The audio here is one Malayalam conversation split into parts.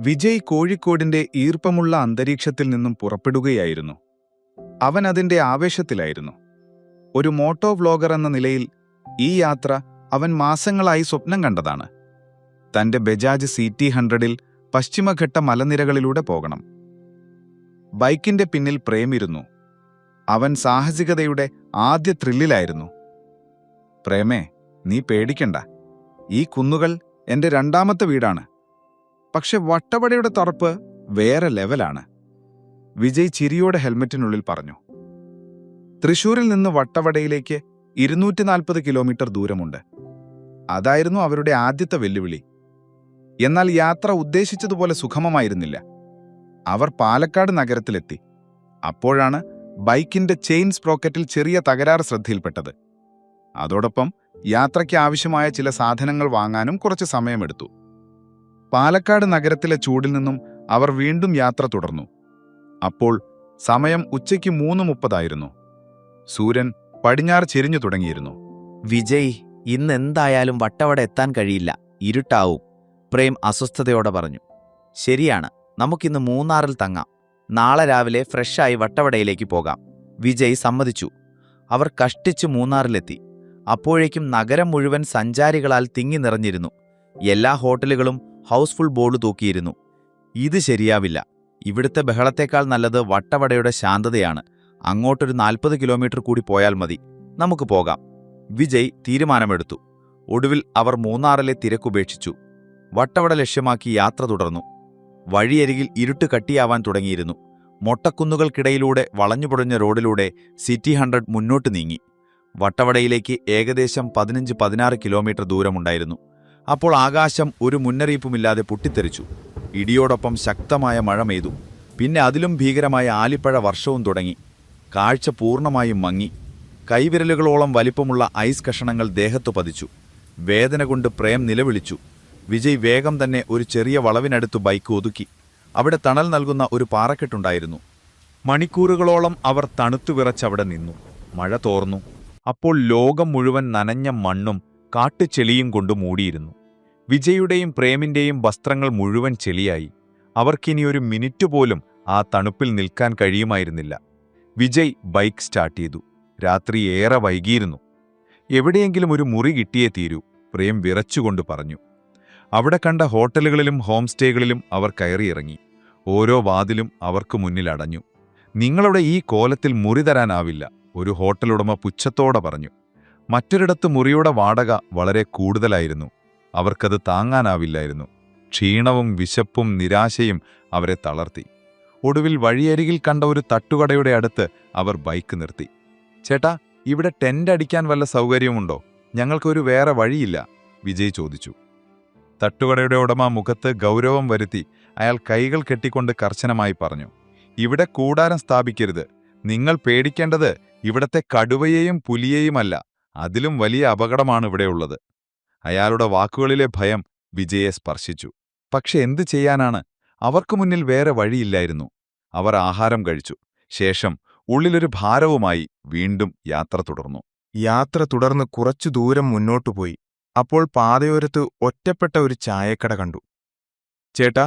വിജയ് കോഴിക്കോടിന്റെ ഈർപ്പമുള്ള അന്തരീക്ഷത്തിൽ നിന്നും പുറപ്പെടുകയായിരുന്നു. അവൻ അതിന്റെ ആവേശത്തിലായിരുന്നു. ഒരു മോട്ടോ വ്ലോഗർ എന്ന നിലയിൽ ഈ യാത്ര അവൻ മാസങ്ങളായി സ്വപ്നം കണ്ടതാണ്. തന്റെ ബജാജ് സി ടി ഹൺഡ്രഡിൽ പശ്ചിമഘട്ട മലനിരകളിലൂടെ പോകണം. ബൈക്കിന്റെ പിന്നിൽ പ്രേമിരുന്നു. അവൻ സാഹസികതയുടെ ആദ്യ ത്രില്ലിലായിരുന്നു. പ്രേമേ നീ പേടിക്കണ്ട. ഈ കുന്നുകൾ എന്റെ രണ്ടാമത്തെ വീടാണ്. പക്ഷെ വട്ടവടയുടെ തറപ്പ് വേറെ ലെവലാണ്. വിജയ് ചിരിയോടെ ഹെൽമെറ്റിനുള്ളിൽ പറഞ്ഞു. തൃശൂരിൽ നിന്ന് വട്ടവടയിലേക്ക് ഇരുന്നൂറ്റി നാൽപ്പത് കിലോമീറ്റർ ദൂരമുണ്ട്. അതായിരുന്നു അവരുടെ ആദ്യത്തെ വെല്ലുവിളി. എന്നാൽ യാത്ര ഉദ്ദേശിച്ചതുപോലെ സുഖമമായിരുന്നില്ല അവർ പാലക്കാട് നഗരത്തിലെത്തി. അപ്പോഴാണ് ബൈക്കിന്റെ ചെയിൻ സ്പ്രോക്കറ്റിൽ ചെറിയ തകരാറ് ശ്രദ്ധയിൽപ്പെട്ടത്. അതോടൊപ്പം യാത്രയ്ക്ക് ആവശ്യമായ ചില സാധനങ്ങൾ വാങ്ങാനും കുറച്ച് സമയമെടുത്തു. പാലക്കാട് നഗരത്തിലെ ചൂടിൽ നിന്നും അവർ വീണ്ടും യാത്ര തുടർന്നു. അപ്പോൾ സമയം ഉച്ചയ്ക്ക് മൂന്ന് മുപ്പതായിരുന്നു. സൂര്യൻ പടിഞ്ഞാറ് ചെരിഞ്ഞു തുടങ്ങിയിരുന്നു. വിജയ് ഇന്ന് എന്തായാലും വട്ടവട എത്താൻ കഴിയില്ല. ഇരുട്ടാവും. പ്രേം അസ്വസ്ഥതയോടെ പറഞ്ഞു. ശരിയാണ് നമുക്കിന്ന് മൂന്നാറിൽ തങ്ങാം. നാളെ രാവിലെ ഫ്രഷായി വട്ടവടയിലേക്ക് പോകാം. വിജയ് സമ്മതിച്ചു. അവർ കഷ്ടിച്ച് മൂന്നാറിലെത്തി. അപ്പോഴേക്കും നഗരം മുഴുവൻ സഞ്ചാരികളാൽ തിങ്ങി നിറഞ്ഞിരുന്നു. എല്ലാ ഹോട്ടലുകളും ഹൗസ്ഫുൾ ബോർഡ് തൂക്കിയിരുന്നു. ഇത് ശരിയാവില്ല. ഇവിടുത്തെ ബഹളത്തേക്കാൾ നല്ലത് വട്ടവടയുടെ ശാന്തതയാണ്. അങ്ങോട്ടൊരു നാൽപ്പത് കിലോമീറ്റർ കൂടി പോയാൽ മതി. നമുക്ക് പോകാം. വിജയ് തീരുമാനമെടുത്തു. ഒടുവിൽ അവർ മൂന്നാറിലെ തിരക്കുപേക്ഷിച്ചു വട്ടവട ലക്ഷ്യമാക്കി യാത്ര തുടർന്നു. വഴിയരികിൽ ഇരുട്ട് കട്ടിയാവാൻ തുടങ്ങിയിരുന്നു. മൊട്ടക്കുന്നുകൾക്കിടയിലൂടെ വളഞ്ഞുപുടഞ്ഞ റോഡിലൂടെ സിറ്റി ഹൺഡ്രഡ് മുന്നോട്ട് നീങ്ങി. വട്ടവടയിലേക്ക് ഏകദേശം പതിനഞ്ച് പതിനാറ് കിലോമീറ്റർ ദൂരമുണ്ടായിരുന്നു. അപ്പോൾ ആകാശം ഒരു മുന്നറിയിപ്പുമില്ലാതെ പൊട്ടിത്തെറിച്ചു. ഇടിയോടൊപ്പം ശക്തമായ മഴ പെയ്തു. പിന്നെ അതിലും ഭീകരമായ ആലിപ്പഴ വർഷവും തുടങ്ങി. കാഴ്ച പൂർണമായും മങ്ങി. കൈവിരലുകളോളം വലിപ്പമുള്ള ഐസ് കഷണങ്ങൾ ദേഹത്തു പതിച്ചു. വേദന കൊണ്ട് പ്രേം നിലവിളിച്ചു. വിജയ് വേഗം തന്നെ ഒരു ചെറിയ വളവിനടുത്ത് ബൈക്ക് ഒതുക്കി. അവിടെ തണൽ നൽകുന്ന ഒരു പാറക്കെട്ടുണ്ടായിരുന്നു. മണിക്കൂറുകളോളം അവർ തണുത്തു വിറച്ചവിടെ നിന്നു. മഴ തോർന്നു. അപ്പോൾ ലോകം മുഴുവൻ നനഞ്ഞ മണ്ണും കാട്ടുചെളിയും കൊണ്ട് മൂടിയിരുന്നു. വിജയുടെയും പ്രേമിന്റെയും വസ്ത്രങ്ങൾ മുഴുവൻ ചെളിയായി. അവർക്കിനി ഒരു മിനിറ്റ് പോലും ആ തണുപ്പിൽ നിൽക്കാൻ കഴിയുമായിരുന്നില്ല. വിജയ് ബൈക്ക് സ്റ്റാർട്ട് ചെയ്തു. രാത്രി ഏറെ വൈകിയിരുന്നു. എവിടെയെങ്കിലും ഒരു മുറി കിട്ടിയേ തീരൂ പ്രേം വിറച്ചുകൊണ്ട് പറഞ്ഞു. അവിടെ കണ്ട ഹോട്ടലുകളിലും ഹോം സ്റ്റേകളിലും അവർ കയറിയിറങ്ങി ഓരോ വാതിലും അവർക്ക് മുന്നിൽ അടഞ്ഞു. നിങ്ങളുടെ ഈ കോലത്തിൽ മുറി തരാനാവില്ല ഒരു ഹോട്ടലുടമ പുച്ഛത്തോടെ പറഞ്ഞു. മറ്റൊരിടത്ത് മുറിയുടെ വാടക വളരെ കൂടുതലായിരുന്നു. അവർക്കത് താങ്ങാനാവില്ലായിരുന്നു. ക്ഷീണവും വിശപ്പും നിരാശയും അവരെ തളർത്തി. ഒടുവിൽ വഴിയരികിൽ കണ്ട ഒരു തട്ടുകടയുടെ അടുത്ത് അവർ ബൈക്ക് നിർത്തി. ചേട്ടാ ഇവിടെ ടെന്റ് അടിക്കാൻ വല്ല സൗകര്യമുണ്ടോ? ഞങ്ങൾക്കൊരു വേറെ വഴിയില്ല വിജയ് ചോദിച്ചു. തട്ടുകടയുടെ ഉടമ മുഖത്ത് ഗൗരവം വരുത്തി അയാൾ കൈകൾ കെട്ടിക്കൊണ്ട് കർശനമായി പറഞ്ഞു ഇവിടെ കൂടാരം സ്ഥാപിക്കരുത്. നിങ്ങൾ പേടിക്കേണ്ടത് ഇവിടത്തെ കടുവയെയും പുലിയെയുമല്ല. അതിലും വലിയ അപകടമാണ് ഇവിടെയുള്ളത്. അയാളുടെ വാക്കുകളിലെ ഭയം വിജയെ സ്പർശിച്ചു. പക്ഷെ എന്തു ചെയ്യാനാണ്? അവർക്കു മുന്നിൽ വേറെ വഴിയില്ലായിരുന്നു. അവർ ആഹാരം കഴിച്ചു. ശേഷം ഉള്ളിലൊരു ഭാരവുമായി വീണ്ടും യാത്ര തുടർന്നു. യാത്ര തുടർന്ന് കുറച്ചു ദൂരം മുന്നോട്ടു പോയി. അപ്പോൾ പാതയോരത്ത് ഒറ്റപ്പെട്ട ഒരു ചായക്കട കണ്ടു. ചേട്ടാ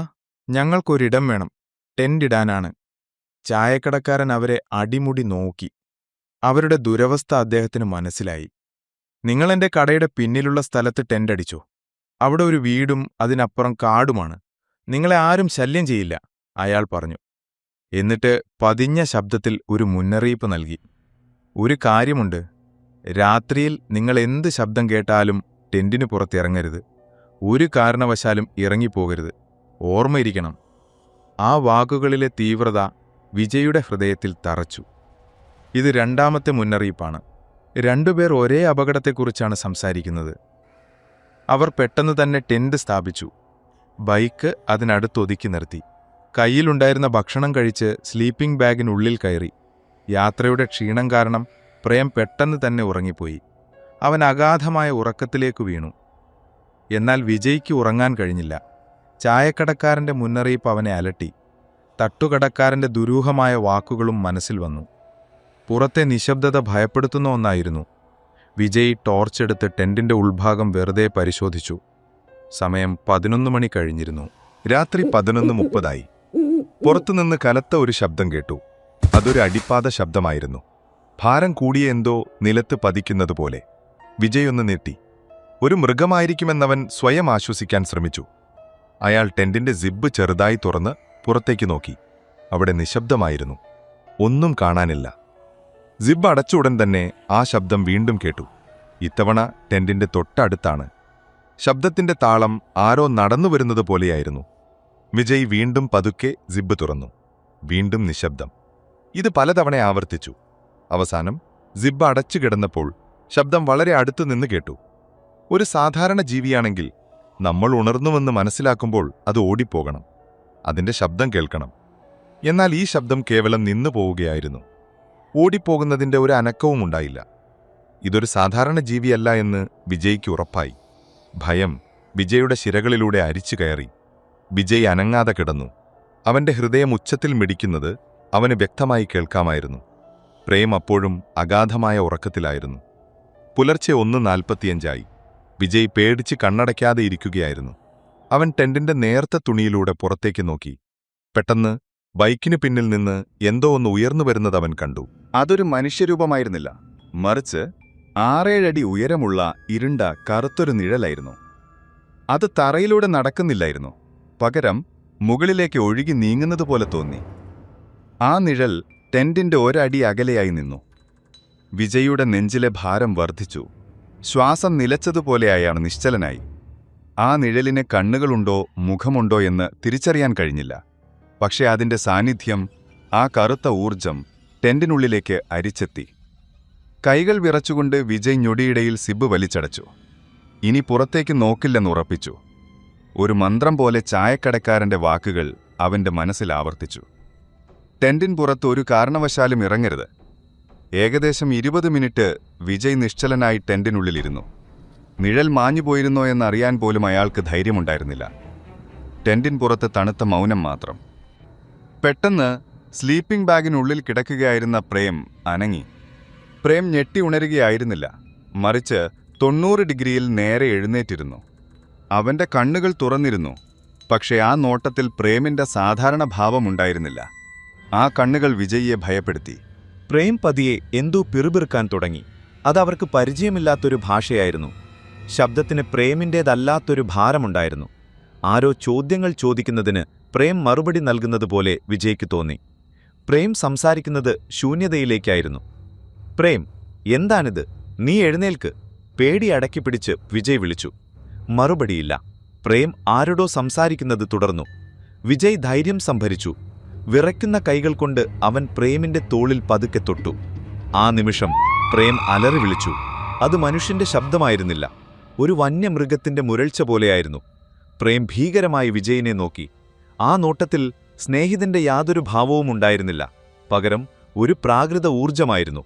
ഞങ്ങൾക്കൊരിടം വേണം. ടെന്റിടാനാണ്. ചായക്കടക്കാരൻ അവരെ അടിമുടി നോക്കി. അവരുടെ ദുരവസ്ഥ അദ്ദേഹത്തിന് മനസ്സിലായി. നിങ്ങളെന്റെ കടയുടെ പിന്നിലുള്ള സ്ഥലത്ത് ടെന്റടിച്ചു അവിടെ ഒരു വീടും അതിനപ്പുറം കാടുമാണ്. നിങ്ങളെ ആരും ശല്യം ചെയ്യില്ല അയാൾ പറഞ്ഞു. എന്നിട്ട് പതിഞ്ഞ ശബ്ദത്തിൽ ഒരു മുന്നറിയിപ്പ് നൽകി. ഒരു കാര്യമുണ്ട് രാത്രിയിൽ നിങ്ങൾ എന്ത് ശബ്ദം കേട്ടാലും ടെന്റിന് പുറത്തിറങ്ങരുത്. ഒരു കാരണവശാലും ഇറങ്ങിപ്പോകരുത്. ഓർമ്മയിരിക്കണം. ആ വാക്കുകളിലെ തീവ്രത വിജയുടെ ഹൃദയത്തിൽ തറച്ചു. ഇത് രണ്ടാമത്തെ മുന്നറിയിപ്പാണ്. രണ്ടുപേർ ഒരേ അപകടത്തെക്കുറിച്ചാണ് സംസാരിക്കുന്നത്. അവർ പെട്ടെന്ന് തന്നെ ടെന്റ് സ്ഥാപിച്ചു. ബൈക്ക് അതിനടുത്ത് അതിനടുത്തൊതുക്കി നിർത്തി. കയ്യിലുണ്ടായിരുന്ന ഭക്ഷണം കഴിച്ച് സ്ലീപ്പിംഗ് ബാഗിനുള്ളിൽ കയറി. യാത്രയുടെ ക്ഷീണം കാരണം പ്രേം പെട്ടെന്ന് തന്നെ ഉറങ്ങിപ്പോയി. അവൻ അഗാധമായ ഉറക്കത്തിലേക്ക് വീണു. എന്നാൽ വിജയ്ക്ക് ഉറങ്ങാൻ കഴിഞ്ഞില്ല. ചായക്കടക്കാരന്റെ മുന്നറിയിപ്പ് അവനെ അലട്ടി. തട്ടുകടക്കാരന്റെ ദുരൂഹമായ വാക്കുകളും മനസ്സിൽ വന്നു. പുറത്തെ നിശബ്ദത ഭയപ്പെടുത്തുന്ന ഒന്നായിരുന്നു. വിജയ് ടോർച്ചെടുത്ത് ടെന്റിന്റെ ഉൾഭാഗം വെറുതെ പരിശോധിച്ചു. സമയം പതിനൊന്ന് മണി കഴിഞ്ഞിരുന്നു. രാത്രി പതിനൊന്ന് മുപ്പതായി. പുറത്തുനിന്ന് കലത്ത ഒരു ശബ്ദം കേട്ടു. അതൊരു അടിപ്പാത ശബ്ദമായിരുന്നു. ഭാരം കൂടിയ എന്തോ നിലത്ത് പതിക്കുന്നതുപോലെ വിജയ് ഒന്ന് നീട്ടി. ഒരു മൃഗമായിരിക്കുമെന്നവൻ സ്വയം ആശ്വസിക്കാൻ ശ്രമിച്ചു. അയാൾ ടെന്റിന്റെ സിബ് ചെറുതായി തുറന്ന് പുറത്തേക്ക് നോക്കി. അവിടെ നിശബ്ദമായിരുന്നു. ഒന്നും കാണാനില്ല. സിബ് അടച്ച ഉടൻ തന്നെ ആ ശബ്ദം വീണ്ടും കേട്ടു. ഇത്തവണ ടെന്റിന്റെ തൊട്ടടുത്താണ്. ശബ്ദത്തിന്റെ താളം ആരോ നടന്നു വരുന്നത് പോലെയായിരുന്നു. വിജയ് വീണ്ടും പതുക്കെ സിബ് തുറന്നു. വീണ്ടും നിശബ്ദം. ഇത് പലതവണ ആവർത്തിച്ചു. അവസാനം സിബ് അടച്ചു കിടന്നപ്പോൾ ശബ്ദം വളരെ അടുത്തു നിന്ന് കേട്ടു. ഒരു സാധാരണ ജീവിയാണെങ്കിൽ നമ്മൾ ഉണർന്നുവെന്ന് മനസ്സിലാക്കുമ്പോൾ അത് ഓടിപ്പോകണം. അതിന്റെ ശബ്ദം കേൾക്കണം. എന്നാൽ ഈ ശബ്ദം കേവലം നിന്നു പോവുകയായിരുന്നു. ഓടിപ്പോകുന്നതിന്റെ ഒരു അനക്കവും ഉണ്ടായില്ല. ഇതൊരു സാധാരണ ജീവിയല്ല എന്ന് വിജയ്ക്ക് ഉറപ്പായി. ഭയം വിജയുടെ ശിരകളിലൂടെ അരിച്ചു കയറി. വിജയ് അനങ്ങാതെ കിടന്നു. അവന്റെ ഹൃദയം ഉച്ചത്തിൽ മിടിക്കുന്നത് അവന് വ്യക്തമായി കേൾക്കാമായിരുന്നു. പ്രേം അപ്പോഴും അഗാധമായ ഉറക്കത്തിലായിരുന്നു. പുലർച്ചെ ഒന്ന് നാൽപ്പത്തിയഞ്ചായി. വിജയ് പേടിച്ച് കണ്ണടയ്ക്കാതെ ഇരിക്കുകയായിരുന്നു. അവൻ ടെന്റിന്റെ നേർത്ത തുണിയിലൂടെ പുറത്തേക്ക് നോക്കി. പെട്ടെന്ന് ബൈക്കിനു പിന്നിൽ നിന്ന് എന്തോ ഒന്ന് ഉയർന്നു വരുന്നത് അവൻ കണ്ടു. അതൊരു മനുഷ്യരൂപമായിരുന്നില്ല. മറിച്ച് ആറേഴടി ഉയരമുള്ള ഇരുണ്ട കറുത്തൊരു നിഴലായിരുന്നു. അത് തറയിലൂടെ നടക്കുന്നില്ലായിരുന്നു. പകരം മുകളിലേക്ക് ഒഴുകി നീങ്ങുന്നതുപോലെ തോന്നി. ആ നിഴൽ ടെന്റിന്റെ ഒരടി അകലെയായി നിന്നു. വിജയുടെ നെഞ്ചിലെ ഭാരം വർദ്ധിച്ചു. ശ്വാസം നിലച്ചതുപോലെ അയാൾ നിശ്ചലനായി. ആ നിഴലിന് കണ്ണുകളുണ്ടോ മുഖമുണ്ടോ എന്ന് തിരിച്ചറിയാൻ കഴിഞ്ഞില്ല. പക്ഷേ അതിന്റെ സാന്നിധ്യം ആ കറുത്ത ഊർജം ടെന്റിനുള്ളിലേക്ക് അരിച്ചെത്തി. കൈകൾ വിറച്ചുകൊണ്ട് വിജയ് ഞൊടിയിടയിൽ സിബ് വലിച്ചടച്ചു. ഇനി പുറത്തേക്ക് നോക്കില്ലെന്ന് ഉറപ്പിച്ചു. ഒരു മന്ത്രം പോലെ ചായക്കടക്കാരന്റെ വാക്കുകൾ അവന്റെ മനസ്സിൽ ആവർത്തിച്ചു. ടെന്റിൻ പുറത്ത് ഒരു കാരണവശാലും ഇറങ്ങരുത്. ഏകദേശം ഇരുപത് മിനിറ്റ് വിജയ് നിശ്ചലനായി ടെന്റിനുള്ളിലിരുന്നു നിഴൽ മാഞ്ഞു പോയിരുന്നോ എന്നറിയാൻ പോലും അയാൾക്ക് ധൈര്യമുണ്ടായിരുന്നില്ല. ടെന്റിൻ പുറത്ത് തണുത്ത മൗനം മാത്രം. പെട്ടെന്ന് സ്ലീപ്പിംഗ് ബാഗിനുള്ളിൽ കിടക്കുകയായിരുന്ന പ്രേം അനങ്ങി. പ്രേം ഞെട്ടി ഉണരുകയായിരുന്നില്ല. മറിച്ച് തൊണ്ണൂറ് ഡിഗ്രിയിൽ നേരെ എഴുന്നേറ്റിരുന്നു. അവന്റെ കണ്ണുകൾ തുറന്നിരുന്നു. പക്ഷേ ആ നോട്ടത്തിൽ പ്രേമിന്റെ സാധാരണ ഭാവമുണ്ടായിരുന്നില്ല. ആ കണ്ണുകൾ വിജയിയെ ഭയപ്പെടുത്തി. പ്രേം പതിയെ എന്തോ പിറുപിറുക്കാൻ തുടങ്ങി. അതവർക്ക് പരിചയമില്ലാത്തൊരു ഭാഷയായിരുന്നു. ശബ്ദത്തിന് പ്രേമിന്റേതല്ലാത്തൊരു ഭാരമുണ്ടായിരുന്നു. ആരോ ചോദ്യങ്ങൾ ചോദിക്കുന്നതിന് പ്രേം മറുപടി നൽകുന്നതുപോലെ വിജയ്ക്ക് തോന്നി. പ്രേം സംസാരിക്കുന്നത് ശൂന്യതയിലേക്കായിരുന്നു. പ്രേം എന്താണിത്? നീ എഴുന്നേൽക്ക്. പേടി അടക്കി പിടിച്ച് വിജയ് വിളിച്ചു. മറുപടിയില്ല. പ്രേം ആരോടോ സംസാരിക്കുന്നത് തുടർന്നു. വിജയ് ധൈര്യം സംഭരിച്ചു. വിറയ്ക്കുന്ന കൈകൾ കൊണ്ട് അവൻ പ്രേമിന്റെ തോളിൽ പതുക്കെ തൊട്ടു. ആ നിമിഷം പ്രേം അലറി വിളിച്ചു. അത് മനുഷ്യന്റെ ശബ്ദമായിരുന്നില്ല. ഒരു വന്യമൃഗത്തിന്റെ മുരൾച്ച പോലെയായിരുന്നു. പ്രേം ഭീകരമായി വിജയിനെ നോക്കി. ആ നോട്ടത്തിൽ സ്നേഹിതന്റെ യാതൊരു ഭാവവും ഉണ്ടായിരുന്നില്ല. പകരം ഒരു പ്രാകൃത ഊർജമായിരുന്നു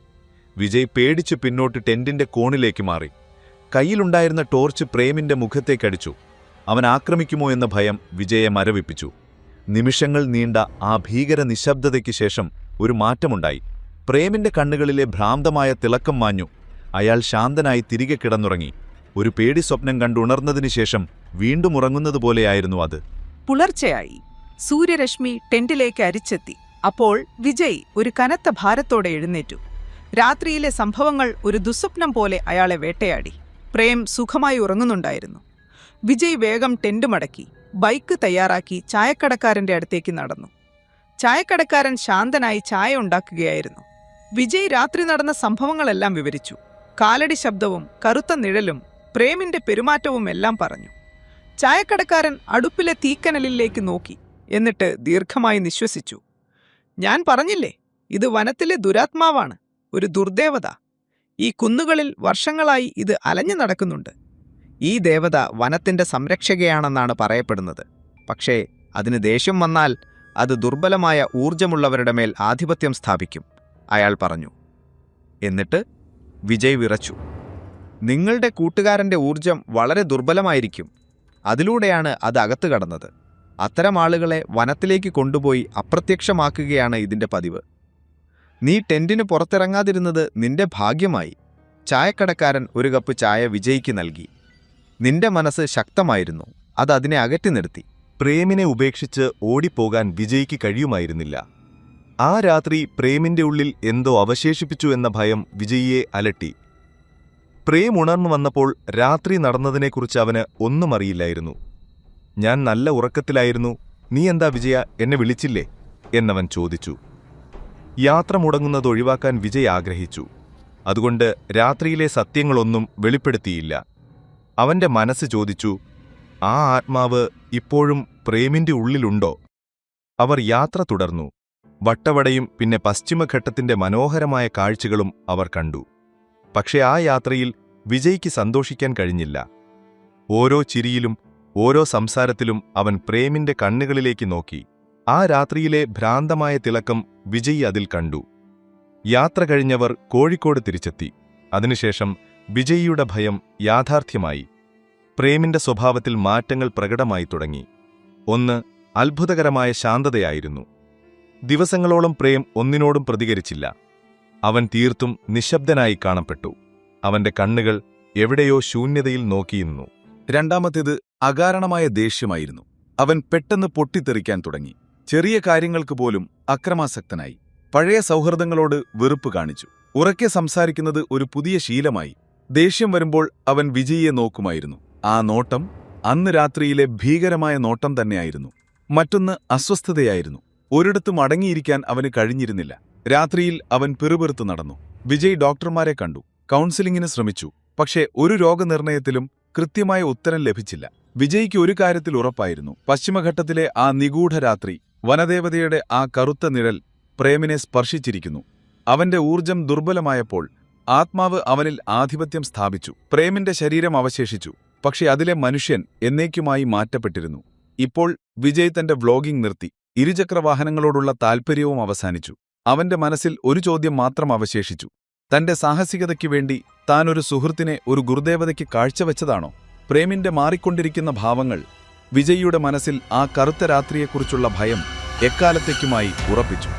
വിജയ് പേടിച്ച് പിന്നോട്ട് ടെന്റിന്റെ കോണിലേക്ക് മാറി. കയ്യിലുണ്ടായിരുന്ന ടോർച്ച് പ്രേമിന്റെ മുഖത്തേക്കടിച്ചു അവൻ ആക്രമിക്കുമോ എന്ന ഭയം വിജയെ മരവിപ്പിച്ചു. നിമിഷങ്ങൾ നീണ്ട ആ ഭീകര നിശബ്ദതയ്ക്ക് ശേഷം ഒരു മാറ്റമുണ്ടായി. പ്രേമിന്റെ കണ്ണുകളിലെ ഭ്രാന്തമായ തിളക്കം മാഞ്ഞു. അയാൾ ശാന്തനായി തിരികെ കിടന്നുറങ്ങി. ഒരു പേടി സ്വപ്നം കണ്ടുണർന്നതിനു ശേഷം വീണ്ടും ഉറങ്ങുന്നതുപോലെയായിരുന്നു അത്. പുലർച്ചയായി. സൂര്യരശ്മി ടെന്റിലേക്ക് അരിച്ചെത്തി. അപ്പോൾ വിജയ് ഒരു കനത്ത ഭാരത്തോടെ എഴുന്നേറ്റു. രാത്രിയിലെ സംഭവങ്ങൾ ഒരു ദുസ്വപ്നം പോലെ അയാളെ വേട്ടയാടി. പ്രേം സുഖമായി ഉറങ്ങുന്നുണ്ടായിരുന്നു. വിജയ് വേഗം ടെന്റ് മടക്കി. ബൈക്ക് തയ്യാറാക്കി ചായക്കടക്കാരന്റെ അടുത്തേക്ക് നടന്നു. ചായക്കടക്കാരൻ ശാന്തനായി ചായ ഉണ്ടാക്കുകയായിരുന്നു. വിജയ് രാത്രി നടന്ന സംഭവങ്ങളെല്ലാം വിവരിച്ചു. കാലടി ശബ്ദവും കറുത്ത നിഴലും പ്രേമിന്റെ പെരുമാറ്റവും എല്ലാം പറഞ്ഞു. ചായക്കടക്കാരൻ അടുപ്പിലെ തീക്കനലിലേക്ക് നോക്കി. എന്നിട്ട് ദീർഘമായി നിശ്വസിച്ചു. ഞാൻ പറഞ്ഞില്ലേ ഇത് വനത്തിലെ ദുരാത്മാവാണ് ഒരു ദുർദേവത. ഈ കുന്നുകളിൽ വർഷങ്ങളായി ഇത് അലഞ്ഞു നടക്കുന്നുണ്ട്. ഈ ദേവത വനത്തിന്റെ സംരക്ഷകയാണെന്നാണ് പറയപ്പെടുന്നത്. പക്ഷേ അതിന് ദേഷ്യം വന്നാൽ അത് ദുർബലമായ ഊർജമുള്ളവരുടെ മേൽ ആധിപത്യം സ്ഥാപിക്കും അയാൾ പറഞ്ഞു. എന്നിട്ട് വിജയ് വിറച്ചു. നിങ്ങളുടെ കൂട്ടുകാരന്റെ ഊർജം വളരെ ദുർബലമായിരിക്കും. അതിലൂടെയാണ് അത് അകത്തു കടന്നത്. അത്തരം ആളുകളെ വനത്തിലേക്ക് കൊണ്ടുപോയി അപ്രത്യക്ഷമാക്കുകയാണ് ഇതിന്റെ പതിവ്. നീ ടെന്റിന് പുറത്തിറങ്ങാതിരുന്നത് നിന്റെ ഭാഗ്യമായി. ചായക്കടക്കാരൻ ഒരു കപ്പ് ചായ വിജയിക്ക് നൽകി. നിന്റെ മനസ്സ് ശക്തമായിരുന്നു. അത് അതിനെ അകറ്റി നിർത്തി. പ്രേമിനെ ഉപേക്ഷിച്ച് ഓടിപ്പോകാൻ വിജയിക്ക് കഴിയുമായിരുന്നില്ല. ആ രാത്രി പ്രേമിന്റെ ഉള്ളിൽ എന്തോ അവശേഷിപ്പിച്ചു എന്ന ഭയം വിജയിയെ അലട്ടി. പ്രേം ഉണർന്നു വന്നപ്പോൾ രാത്രി നടന്നതിനെക്കുറിച്ച് അവന് ഒന്നും അറിയില്ലായിരുന്നു. ഞാൻ നല്ല ഉറക്കത്തിലായിരുന്നു. നീ എന്താ വിജയ? എന്നെ വിളിച്ചില്ലേ? എന്നവൻ ചോദിച്ചു. യാത്ര മുടങ്ങുന്നത് ഒഴിവാക്കാൻ വിജയ് ആഗ്രഹിച്ചു. അതുകൊണ്ട് രാത്രിയിലെ സത്യങ്ങളൊന്നും വെളിപ്പെടുത്തിയില്ല. അവന്റെ മനസ്സ് ചോദിച്ചു ആ ആത്മാവ് ഇപ്പോഴും പ്രേമിന്റെ ഉള്ളിലുണ്ടോ? അവർ യാത്ര തുടർന്നു. വട്ടവടയും പിന്നെ പശ്ചിമഘട്ടത്തിന്റെ മനോഹരമായ കാഴ്ചകളും അവർ കണ്ടു. പക്ഷെ ആ യാത്രയിൽ വിജയ്ക്ക് സന്തോഷിക്കാൻ കഴിഞ്ഞില്ല. ഓരോ ചിരിയിലും ഓരോ സംസാരത്തിലും അവൻ പ്രേമിന്റെ കണ്ണുകളിലേക്ക് നോക്കി. ആ രാത്രിയിലെ ഭ്രാന്തമായ തിളക്കം വിജയ് അതിൽ കണ്ടു. യാത്ര കഴിഞ്ഞവർ കോഴിക്കോട് തിരിച്ചെത്തി. അതിനുശേഷം വിജയിയുടെ ഭയം യാഥാർത്ഥ്യമായി. പ്രേമിന്റെ സ്വഭാവത്തിൽ മാറ്റങ്ങൾ പ്രകടമായി തുടങ്ങി. ഒന്ന് അത്ഭുതകരമായ ശാന്തതയായിരുന്നു. ദിവസങ്ങളോളം പ്രേം ഒന്നിനോടും പ്രതികരിച്ചില്ല. അവൻ തീർത്തും നിശബ്ദനായി കാണപ്പെട്ടു. അവന്റെ കണ്ണുകൾ എവിടെയോ ശൂന്യതയിൽ നോക്കിയിരുന്നു രണ്ടാമത്തേത് അകാരണമായ ദേഷ്യമായിരുന്നു. അവൻ പെട്ടെന്ന് പൊട്ടിത്തെറിക്കാൻ തുടങ്ങി. ചെറിയ കാര്യങ്ങൾക്ക് പോലും അക്രമാസക്തനായി. പഴയ സൗഹൃദങ്ങളോട് വെറുപ്പ് കാണിച്ചു. ഉറക്കെ സംസാരിക്കുന്നത് ഒരു പുതിയ ശീലമായി. ദേഷ്യം വരുമ്പോൾ അവൻ വിജയിയെ നോക്കുമായിരുന്നു. ആ നോട്ടം അന്ന് രാത്രിയിലെ ഭീകരമായ നോട്ടം തന്നെയായിരുന്നു. മറ്റൊന്ന് അസ്വസ്ഥതയായിരുന്നു. ഒരിടത്തും അടങ്ങിയിരിക്കാൻ അവന് കഴിഞ്ഞിരുന്നില്ല. രാത്രിയിൽ അവൻ പിറുപിറുത്ത് നടന്നു. വിജയ് ഡോക്ടർമാരെ കണ്ടു. കൗൺസിലിംഗിന് ശ്രമിച്ചു. പക്ഷേ ഒരു രോഗനിർണയത്തിലും കൃത്യമായ ഉത്തരം ലഭിച്ചില്ല. വിജയ്ക്ക് ഒരു കാര്യത്തിൽ ഉറപ്പായിരുന്നു. പശ്ചിമഘട്ടത്തിലെ ആ നിഗൂഢരാത്രി വനദേവതയുടെ ആ കറുത്ത നിഴൽ പ്രേമിനെ സ്പർശിച്ചിരിക്കുന്നു. അവന്റെ ഊർജം ദുർബലമായപ്പോൾ ആത്മാവ് അവനിൽ ആധിപത്യം സ്ഥാപിച്ചു. പ്രേമിന്റെ ശരീരം അവശേഷിച്ചു. പക്ഷെ അതിലെ മനുഷ്യൻ എന്നേക്കുമായി മാറ്റപ്പെട്ടിരുന്നു. ഇപ്പോൾ വിജയ് തന്റെ വ്ലോഗിംഗ് നിർത്തി. ഇരുചക്രവാഹനങ്ങളോടുള്ള താൽപ്പര്യവും അവസാനിച്ചു. അവന്റെ മനസ്സിൽ ഒരു ചോദ്യം മാത്രം അവശേഷിച്ചു. തന്റെ സാഹസികതയ്ക്കു വേണ്ടി താൻ ഒരു സുഹൃത്തിനെ ഒരു ഗുരുദേവതയ്ക്ക് കാഴ്ചവെച്ചതാണോ? പ്രേമിന്റെ മാറിക്കൊണ്ടിരിക്കുന്ന ഭാവങ്ങൾ വിജയിയുടെ മനസ്സിൽ ആ കറുത്ത രാത്രിയെക്കുറിച്ചുള്ള ഭയം എക്കാലത്തേക്കുമായി ഉറപ്പിച്ചു.